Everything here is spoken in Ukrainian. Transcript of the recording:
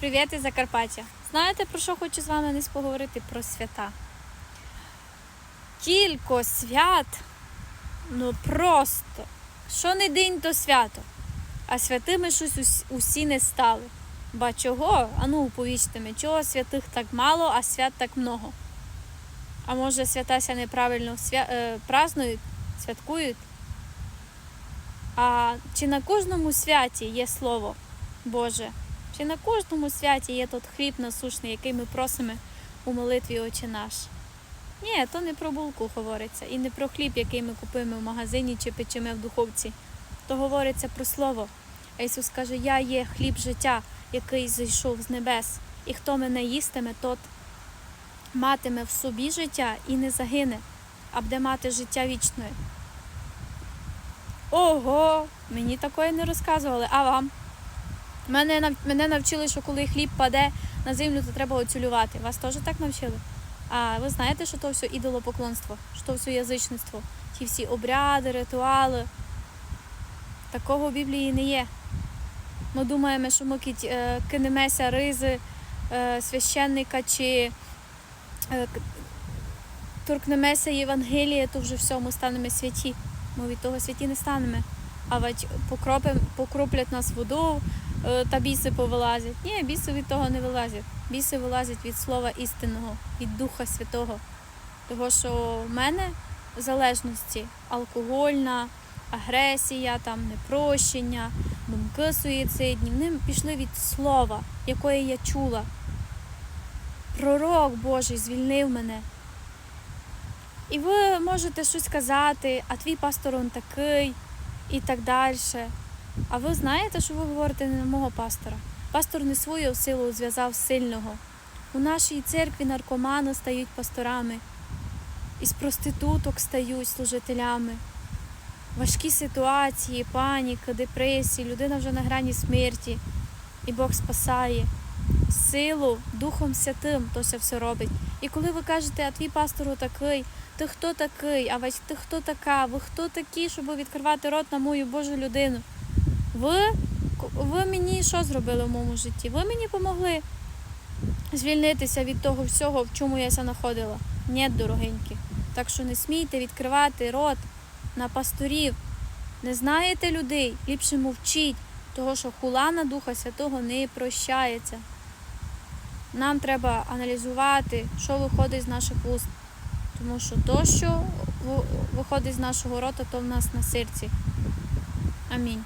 Привіт із Закарпаття. Знаєте, про що хочу з вами десь поговорити? Про свята. Кілько свят, ну просто. Що не день, то свято. А святими щось усі не стали. Ба чого? Ану, уповічте ми, чого святих так мало, а свят так много? А може святася неправильно свя... е, празднують, святкують? А чи на кожному святі є слово Боже? Чи на кожному святі є тот хліб насушний, який ми просимо у молитві Отче наш? Ні, то не про булку говориться, і не про хліб, який ми купуємо в магазині чи печемо в духовці. То говориться про слово. А Ісус каже: Я є хліб життя, який зійшов з небес, і хто мене їстиме, тот матиме в собі життя і не загине, а буде мати життя вічне. Ого, мені такої не розказували, а вам? Мене, мене навчили, що коли хліб паде на землю, то треба оцюлювати. Вас теж так навчили? А ви знаєте, що то все ідолопоклонство, що то все язичництво, ті всі обряди, ритуали. Такого в Біблії не є. Ми думаємо, що ми е, кинемеся ризи е, священника чи е, торкнемося Євангелія, то вже все, ми станемо святі. Ми від того святі не станемо. А ведь покроплять нас воду, е, та біси повилазять. Ні, біси від того не вилазять. Біси вилазять від слова істинного, від Духа Святого. Того, що в мене залежності алкогольна, агресія, там непрощення, думки суїцидні, вони пішли від слова, якое я чула. Пророк Божий звільнив мене. І ви можете щось казати, а твій пастор он такий і так далі. А ви знаєте, що ви говорите не на мого пастора? Пастор не свою силу зв'язав сильного. У нашій церкві наркомани стають пасторами, із проституток стають служителями. Важкі ситуації, паніка, депресії, людина вже на грані смерті, і Бог спасає. Силу Духом Святим то все все робить. І коли ви кажете, а твій пастор такий, ти хто такий, а весь ти хто така, ви хто такі, щоб відкривати рот на мою Божу людину? Ви, ви мені що зробили в моєму житті? Ви мені допомогли звільнитися від того всього, в чому я знаходила. Ні, дорогенькі. Так що не смійте відкривати рот на пасторів. Не знаєте людей, ліпше мовчіть, того що хула на Духа Святого не прощається. Нам треба аналізувати, що виходить з наших вуст. Тому що то, що виходить з нашого рота, то в нас на серці. Амінь.